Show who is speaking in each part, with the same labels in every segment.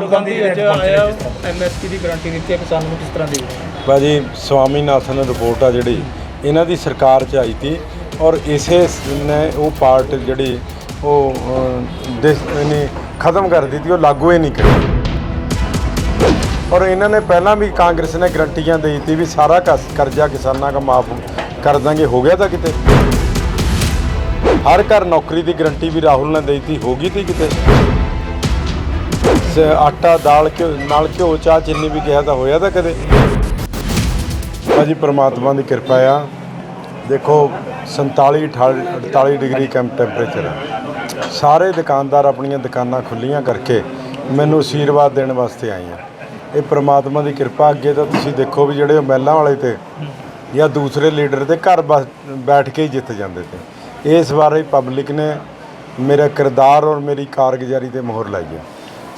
Speaker 1: ਰਾਹੁਲ ਗਾਂਧੀ ਅੱਜ ਆਇਆ ਐਮਐਸਪੀ ਦੀ ਗਾਰੰਟੀ ਦਿੱਤੀ ਹੈ ਕਿਸਾਨ ਨੂੰ ਕਿਸ ਤਰ੍ਹਾਂ ਦੀ
Speaker 2: ਭਾਜੀ ਸਵਾਮੀਨਾਥਨ ਰਿਪੋਰਟ ਆ ਜਿਹੜੀ ਇਹਨਾਂ ਦੀ ਸਰਕਾਰ ਚ ਆਈ ਤੀ ਔਰ ਇਸੇ ਨੇ ਉਹ ਪਾਰਟ ਜਿਹੜੀ ਉਹ ਇਹਨੇ ਖਤਮ ਕਰ ਦਿੱਤੀ ਉਹ ਲਾਗੂ ਹੀ ਨਹੀਂ ਕਰੀ। ਔਰ ਇਹਨਾਂ ਨੇ ਪਹਿਲਾਂ ਵੀ ਕਾਂਗਰਸ ਨੇ ਗਰੰਟੀਆਂ ਦੇ ਦਿੱਤੀ ਵੀ ਸਾਰਾ ਕਰਜ਼ਾ ਕਿਸਾਨਾਂ ਦਾ ਮਾਫ ਕਰ ਦਾਂਗੇ ਹੋ ਗਿਆ ਤਾਂ ਕਿਤੇ? ਹਰ ਘਰ ਨੌਕਰੀ ਦੀ ਗਰੰਟੀ ਵੀ ਰਾਹੁਲ ਨੇ ਦੇ ਦਿੱਤੀ ਹੋ ਗਈ ਤੀ ਕਿਤੇ? ਆਟਾ, ਦਾਲ, ਘਿਓ, ਨਾਲ ਘਿਓ, ਚਾਹ ਚੀਨੀ ਵੀ ਕਿਹਾ ਤਾਂ ਹੋਇਆ ਤਾਂ ਕਦੇ। ਭਾਜੀ, ਪ੍ਰਮਾਤਮਾ ਦੀ ਕਿਰਪਾ ਆ। ਦੇਖੋ 47 ਅਠਾਲ- 48 ਡਿਗਰੀ ਕੈਂਪ ਟੈਂਪਰੇਚਰ ਆ। ਸਾਰੇ ਦੁਕਾਨਦਾਰ ਆਪਣੀਆਂ ਦੁਕਾਨਾਂ ਖੁੱਲੀਆਂ ਕਰਕੇ ਮੈਨੂੰ ਆਸ਼ੀਰਵਾਦ ਦੇਣ ਵਾਸਤੇ ਆਏ ਆ। ਇਹ ਪ੍ਰਮਾਤਮਾ ਦੀ ਕਿਰਪਾ, ਅੱਗੇ ਤਾਂ ਤੁਸੀਂ ਦੇਖੋ ਵੀ ਜਿਹੜੇ ਉਹ ਮਹਿਲਾਂ ਵਾਲੇ ਤੇ ਜਾਂ ਦੂਸਰੇ ਲੀਡਰ ਤੇ ਘਰ ਬੈਠ ਕੇ ਹੀ ਜਿੱਤ ਜਾਂਦੇ ਤੇ। ਇਸ ਵਾਰ ਪਬਲਿਕ ਨੇ ਮੇਰਾ ਕਿਰਦਾਰ ਔਰ ਮੇਰੀ ਕਾਰਗੁਜ਼ਾਰੀ ਤੇ ਮੋਹਰ ਲਾਈ ਹੈ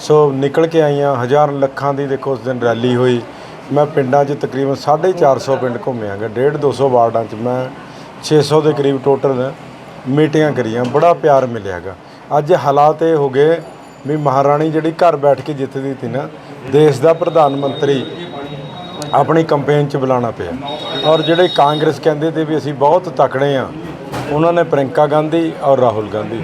Speaker 2: ਸੋ ਨਿਕਲ ਕੇ ਆਈਆਂ, ਹਜ਼ਾਰ ਲੱਖਾਂ ਦੀ ਦੇਖੋ ਉਸ ਦਿਨ ਰੈਲੀ ਹੋਈ। ਮੈਂ ਪਿੰਡਾਂ 'ਚ ਤਕਰੀਬਨ 450 ਪਿੰਡ ਘੁੰਮਿਆਗਾ 1.5 200 ਵਾਰਡਾਂ 'ਚ ਮੈਂ 600 ਦੇ ਕਰੀਬ ਟੋਟਲ ਮੀਟਿੰਗਾਂ ਕਰੀਆਂ, ਬੜਾ ਪਿਆਰ ਮਿਲਿਆਗਾ। ਅੱਜ ਹਾਲਾਤ ਇਹ ਹੋ ਗਏ ਵੀ ਮਹਾਰਾਣੀ ਜਿਹੜੀ ਘਰ ਬੈਠ ਕੇ ਜਿੱਤਦੀ ਸੀ ਨਾ, ਦੇਸ਼ ਦਾ ਪ੍ਰਧਾਨ ਮੰਤਰੀ ਆਪਣੀ ਕੰਪੇਨ 'ਚ ਬੁਲਾਉਣਾ ਪਿਆ। ਔਰ ਜਿਹੜੇ ਕਾਂਗਰਸ ਕਹਿੰਦੇ ਤੇ ਵੀ ਅਸੀਂ ਬਹੁਤ ਤਕੜੇ ਆ, ਉਹਨਾਂ ਨੇ ਪ੍ਰਿੰਕਾ ਗਾਂਧੀ ਔਰ ਰਾਹੁਲ ਗਾਂਧੀ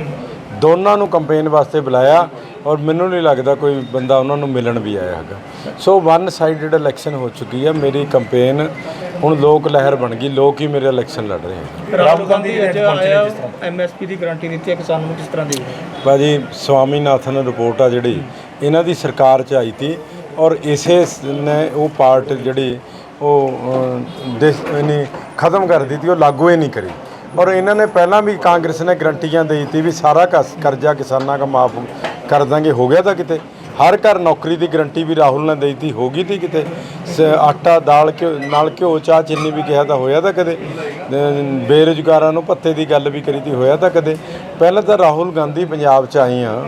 Speaker 2: ਦੋਨਾਂ ਨੂੰ ਕੰਪੇਨ ਵਾਸਤੇ ਬੁਲਾਇਆ। ਔਰ ਮੈਨੂੰ ਨਹੀਂ ਲੱਗਦਾ ਕੋਈ ਬੰਦਾ ਉਹਨਾਂ ਨੂੰ ਮਿਲਣ ਵੀ ਆਇਆ ਹੈਗਾ। ਸੋ ਵਨ ਸਾਈਡਡ ਇਲੈਕਸ਼ਨ ਹੋ ਚੁੱਕੀ ਹੈ। ਮੇਰੀ ਕੰਪੇਨ ਹੁਣ ਲੋਕ ਲਹਿਰ ਬਣ ਗਈ। ਲੋਕ ਹੀ ਮੇਰੇ ਇਲੈਕਸ਼ਨ ਲੜ ਰਹੇ ਹਨ
Speaker 1: ਰਾਹੁਲ ਗਾਂਧੀ ਅੱਜ ਆਇਆ ਐਮਐਸਪੀ ਦੀ ਗਾਰੰਟੀ ਦਿੱਤੀ ਹੈ ਕਿਸਾਨ ਨੂੰ ਕਿਸ ਤਰ੍ਹਾਂ ਦੀ?
Speaker 2: ਭਾਜੀ ਸਵਾਮੀਨਾਥਨ ਰਿਪੋਰਟ ਆ ਜਿਹੜੀ ਇਹਨਾਂ ਦੀ ਸਰਕਾਰ ਚ ਆਈ ਤੀ ਔਰ ਇਸੇ ਨੇ ਉਹ ਪਾਰਟ ਜਿਹੜੀ ਉਹ ਇਹਨੇ ਖਤਮ ਕਰ ਦਿੱਤੀ ਉਹ ਲਾਗੂ ਹੀ ਨਹੀਂ ਕਰੀ। ਔਰ ਇਹਨਾਂ ਨੇ ਪਹਿਲਾਂ ਵੀ ਕਾਂਗਰਸ ਨੇ ਗਰੰਟੀਆਂ ਦੇ ਦਿੱਤੀ ਵੀ ਸਾਰਾ ਕਰਜ਼ਾ ਕਿਸਾਨਾਂ ਦਾ ਮਾਫ ਕਰ ਦਾਂਗੇ, ਹੋ ਗਿਆ ਤਾਂ ਕਿਤੇ? ਹਰ ਘਰ ਨੌਕਰੀ ਦੀ ਗਰੰਟੀ ਵੀ ਰਾਹੁਲ ਨੇ ਦੇ ਦਿੱਤੀ ਹੋ ਗਈ ਤੀ ਕਿਤੇ? ਸ- ਆਟਾ, ਦਾਲ, ਘਿਓ, ਨਾਲ ਘਿਓ, ਚਾਹ, ਚੀਨੀ ਵੀ ਕਿਹਾ ਤਾਂ ਹੋਇਆ ਤਾਂ ਕਦੇ? ਅਹ, ਬੇਰੁਜ਼ਗਾਰਾਂ ਨੂੰ ਭੱਤੇ ਦੀ ਗੱਲ ਵੀ ਕਰੀ ਤੀ, ਹੋਇਆ ਤਾਂ ਕਦੇ? ਪਹਿਲਾਂ ਤਾਂ ਰਾਹੁਲ ਗਾਂਧੀ ਪੰਜਾਬ 'ਚ ਆਈ ਆ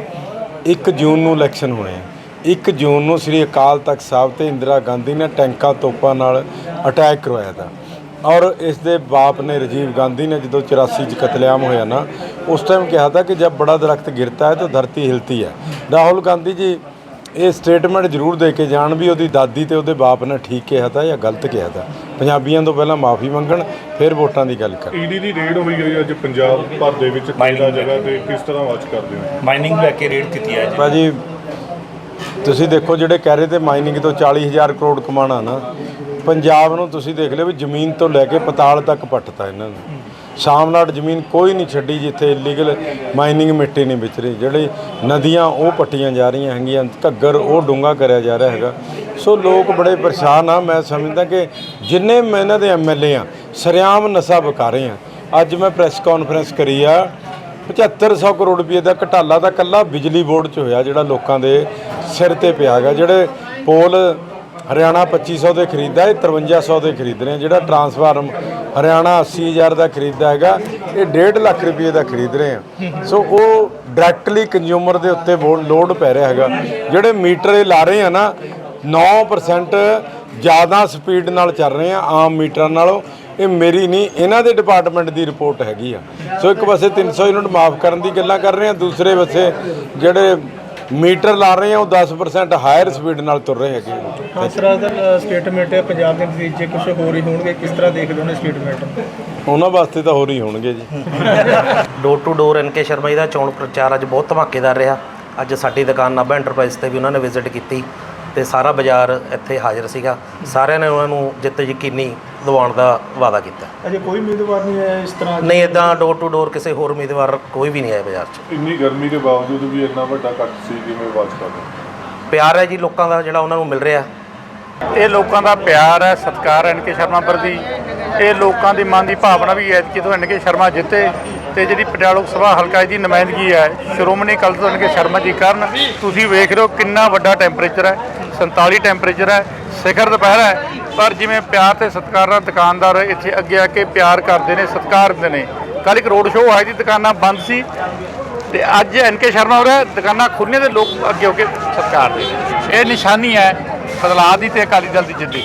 Speaker 2: 1 ਜੂਨ ਨੂੰ ਇਲੈਕਸ਼ਨ ਹੋਣੇ ਆ। 1 ਜੂਨ ਨੂੰ ਸ੍ਰੀ ਅਕਾਲ ਤਖਤ ਸਾਹਿਬ ਤੇ ਇੰਦਰਾ ਗਾਂਧੀ ਨੇ ਟੈਂਕਾਂ ਤੋਪਾਂ ਨਾਲ ਅਟੈਕ ਕਰਵਾਇਆ ਤਾ। ਔਰ ਇਸ ਦੇ ਬਾਪ ਨੇ ਰਾਜੀव ਗਾਂਧੀ ਨੇ ਜਦੋਂ 84 ਚ ਕਤਲੇਆਮ ਹੋਇਆ ਨਾ ਉਸ ਟਾਈਮ ਕਿਹਾ ਤਾਂ ਕਿ ਜਦ ਬੜਾ ਦਰਖਤ ਗਿਰਤਾ ਹੈ ਤਾਂ ਧਰਤੀ ਹਿਲਤੀ ਹੈ। ਰਾਹੁਲ ਗਾਂਧੀ ਜੀ ਇਹ ਸਟੇਟਮੈਂਟ ਜ਼ਰੂਰ ਦੇ ਕੇ ਜਾਣ ਵੀ ਉਹਦੀ ਦਾਦੀ ਤੇ ਉਹਦੇ ਬਾਪ ਨੇ ਠੀਕ ਕਿਹਾ ਤਾਂ ਜਾਂ ਗਲਤ ਕਿਹਾ ਤਾਂ। ਪੰਜਾਬੀਆਂ ਤੋਂ ਪਹਿਲਾਂ ਮਾਫੀ ਮੰਗਣ ਫਿਰ ਵੋਟਾਂ ਦੀ ਗੱਲ ਕਰ।
Speaker 3: ਈਡੀ ਦੀ ਰੇਡ ਹੋਈ ਗਈ ਅੱਜ ਪੰਜਾਬ ਭਰ ਦੇ ਵਿੱਚ ਕਿਹੜਾ ਜਗ੍ਹਾ ਤੇ ਕਿਸ ਤਰ੍ਹਾਂ ਵਾਚ ਕਰਦੇ ਹੋ?
Speaker 4: ਮਾਈਨਿੰਗ ਲੈ ਕੇ ਰੇਡ ਕੀਤੀ ਹੈ ਜੀ
Speaker 2: ਭਾਜੀ ਤੁਸੀਂ ਦੇਖੋ ਜਿਹੜੇ ਕਹਿ ਰਹੇ ਤੇ ਮਾਈਨਿੰਗ ਤੋਂ 40000 ਕਰੋੜ ਕਮਾਣਾ ਨਾ ਪੰਜਾਬ ਨੂੰ ਤੁਸੀਂ ਦੇਖ ਲਿਓ ਵੀ ਜ਼ਮੀਨ ਤੋਂ ਲੈ ਕੇ ਪਤਾਲ ਤੱਕ ਪੱਟਤਾ ਇਹਨਾਂ ਨੇ। ਸ਼ਾਮਲਾਟ ਜ਼ਮੀਨ ਕੋਈ ਨਹੀਂ ਛੱਡੀ ਜਿੱਥੇ ਇਲੀਗਲ ਮਾਈਨਿੰਗ ਮਿੱਟੀ ਨਹੀਂ ਵਿਚ ਰਹੀ ਜਿਹੜੀ ਨਦੀਆਂ ਉਹ ਪੱਟੀਆਂ ਜਾ ਰਹੀਆਂ ਹੈਗੀਆਂ, ਘੱਗਰ ਉਹ ਡੂੰਘਾ ਕਰਿਆ ਜਾ ਰਿਹਾ ਹੈਗਾ। ਸੋ ਲੋਕ ਬੜੇ ਪਰੇਸ਼ਾਨ ਆ। ਮੈਂ ਸਮਝਦਾ ਕਿ ਜਿੰਨੇ ਮੈਂ ਇਹਨਾਂ ਦੇ ਐਮਐਲਏ ਆ, ਸਰਿਆਮ ਨਸ਼ਾ ਵਿਕਾ ਰਹੇ ਆ। ਅੱਜ ਮੈਂ ਪ੍ਰੈਸ ਕਾਨਫਰੰਸ ਕਰੀ ਆ 7500 ਕਰੋੜ ਰੁਪਏ ਦਾ ਘਟਾਲਾ ਤਾਂ ਕੱਲਾ ਬਿਜਲੀ ਬੋਰਡ 'ਚ ਹੋਇਆ ਜਿਹੜਾ ਲੋਕਾਂ ਦੇ ਸਿਰ ਤੇ ਪਿਆ ਹੈਗਾ। ਜਿਹੜੇ ਪੋਲ ਹਰਿਆਣਾ 2500 ਦੇ ਖਰੀਦਦਾ ਇਹ 5300 ਦੇ ਖਰੀਦ ਰਹੇ ਆ। ਜਿਹੜਾ ਟਰਾਂਸਫਾਰਮ ਹਰਿਆਣਾ 80000 ਦਾ ਖਰੀਦਦਾ ਹੈਗਾ, ਇਹ 1.5 ਲੱਖ ਰੁਪਏ ਦਾ ਖਰੀਦ ਰਹੇ ਆ। ਸੋ ਉਹ ਡਾਇਰੈਕਟਲੀ ਕੰਜ਼ਿਊਮਰ ਦੇ ਉੱਤੇ ਲੋਡ ਪੈ ਰਿਹਾ ਹੈਗਾ। ਜਿਹੜੇ ਮੀਟਰ ਇਹ ਲਾ ਰਹੇ ਆ ਨਾ 9% ਜ਼ਿਆਦਾ ਸਪੀਡ ਨਾਲ ਚੱਲ ਰਹੇ ਆ, ਆਮ ਮੀਟਰਾਂ ਨਾਲੋਂ। ਇਹ ਮੇਰੀ ਨਹੀਂ, ਇਹਨਾਂ ਦੇ ਡਿਪਾਰਟਮੈਂਟ ਦੀ ਰਿਪੋਰਟ ਹੈਗੀ ਆ। ਸੋ ਇੱਕ ਪਾਸੇ 300 ਯੂਨਿਟ ਮਾਫ ਕਰਨ ਦੀ ਗੱਲਾਂ ਕਰ ਰਹੇ ਆ, ਦੂਸਰੇ ਪਾਸੇ ਜਿਹੜੇ ਮੀਟਰ ਲਾ ਰਹੇ ਆ ਉਹ 10% ਹਾਇਰ ਸਪੀਡ ਨਾਲ ਤੁਰ ਰਹੇ ਹੈਗੇ
Speaker 1: ਤਰ੍ਹਾਂ ਦਾ ਸਟੇਟਮੈਂਟ ਹੈ ਪੰਜਾਬ ਦੇ ਨਤੀਜੇ ਕੁਝ ਹੋਰ ਹੀ ਹੋਣਗੇ ਕਿਸ ਤਰ੍ਹਾਂ ਦੇਖਦੇ ਹੋ ਨੇ ਸਟੇਟਮੈਂਟ
Speaker 2: ਉਹਨਾਂ ਵਾਸਤੇ ਤਾਂ ਹੋਰ ਹੀ ਹੋਣਗੇ ਜੀ।
Speaker 5: Door to door ਐਨਕੇ Sharma ji ਦਾ ਚੋਣ ਪ੍ਰਚਾਰ ਅੱਜ ਬਹੁਤ ਧਮਾਕੇਦਾਰ ਰਿਹਾ। ਅੱਜ ਸਾਡੀ ਦੁਕਾਨ ਨਾਭਾ ਐਂਟਰਪ੍ਰਾਈਜ਼ ਤੇ ਵੀ ਉਹਨਾਂ ਨੇ ਵਿਜ਼ਿਟ ਕੀਤੀ। ਤੇ ਸਾਰਾ ਬਾਜ਼ਾਰ ਇੱਥੇ ਹਾਜ਼ਰ ਸੀਗਾ। ਸਾਰਿਆਂ ਨੇ ਉਹਨਾਂ ਨੂੰ ਜਿੱਤ ਯਕੀਨੀ ਦਿਵਾਉਣ ਦਾ ਵਾਅਦਾ ਕੀਤਾ।
Speaker 1: ਅਜੇ ਕੋਈ ਉਮੀਦਵਾਰ ਨਹੀਂ ਹੈ ਇਸ ਤਰ੍ਹਾਂ
Speaker 5: ਨਹੀਂ ਇਦਾਂ ਡੋਰ ਟੂ ਡੋਰ ਕਿਸੇ ਹੋਰ ਉਮੀਦਵਾਰ ਕੋਈ ਵੀ ਨਹੀਂ ਆਇਆ ਬਾਜ਼ਾਰ 'ਚ।
Speaker 3: ਇੰਨੀ ਗਰਮੀ ਦੇ ਬਾਵਜੂਦ ਵੀ ਇੰਨਾ ਵੱਡਾ ਕੱਟ ਸੀ ਕਿਵੇਂ ਵਾਚ ਕਰਦੇ?
Speaker 5: ਪਿਆਰ ਹੈ ਜੀ ਲੋਕਾਂ ਦਾ ਜਿਹੜਾ ਉਹਨਾਂ ਨੂੰ ਮਿਲ ਰਿਹਾ।
Speaker 6: ਇਹ ਲੋਕਾਂ ਦਾ ਪਿਆਰ ਹੈ ਸਤਿਕਾਰ ਹੈ ਐਨਕੇ ਸ਼ਰਮਾ ਪ੍ਰਤੀ। ਇਹ ਲੋਕਾਂ ਦੀ ਮਨ ਦੀ ਭਾਵਨਾ ਵੀ ਹੈ ਕਿ ਤੋਂ ਐਨਕੇ ਸ਼ਰਮਾ ਜਿੱਤੇ ਤੇ ਜਿਹੜੀ ਪਟਿਆਲਾ ਲੋਕ ਸਭਾ ਹਲਕਾ ਦੀ ਨੁਮਾਇੰਦਗੀ ਹੈ। ਸ਼੍ਰੋਮਣੀ ਅਕਾਲੀ ਦਲ ਐਨਕੇ ਸ਼ਰਮਾ ਜੀ ਕਰਨ। ਤੁਸੀਂ ਵੇਖ ਰਹੇ ਹੋ ਕਿੰਨਾ ਵੱਡਾ ਟੈਂਪਰੇਚਰ ਹੈ 47 ਟੈਂਪਰੇਚਰ ਹੈ, ਸਿਖਰ ਦੁਪਹਿਰ ਹੈ। ਪਰ ਜਿਵੇਂ ਪਿਆਰ ਤੇ ਸਤਿਕਾਰ ਨਾਲ ਦੁਕਾਨਦਾਰ ਇੱਥੇ ਅੱਗੇ ਆ ਕੇ ਪਿਆਰ ਕਰਦੇ ਨੇ, ਸਤਿਕਾਰ ਦਿੰਦੇ ਨੇ। ਕੱਲ ਇੱਕ ਰੋਡ ਸ਼ੋਅ ਹੋਇਆ ਸੀ, ਦੁਕਾਨਾਂ ਬੰਦ ਸੀ। ਤੇ ਅੱਜ ਐਨਕੇ ਸ਼ਰਮਾ ਹੋ ਰਿਹਾ ਦੁਕਾਨਾਂ ਖੁੱਲ੍ਹੀਆਂ ਤੇ ਲੋਕ ਅੱਗੇ ਹੋ ਕੇ ਸਤਿਕਾਰ ਦੇ ਇਹ ਨਿਸ਼ਾਨੀ ਹੈ ਬਦਲਾਅ ਦੀ ਤੇ ਅਕਾਲੀ ਦਲ ਦੀ ਜਿੱਤ ਦੀ।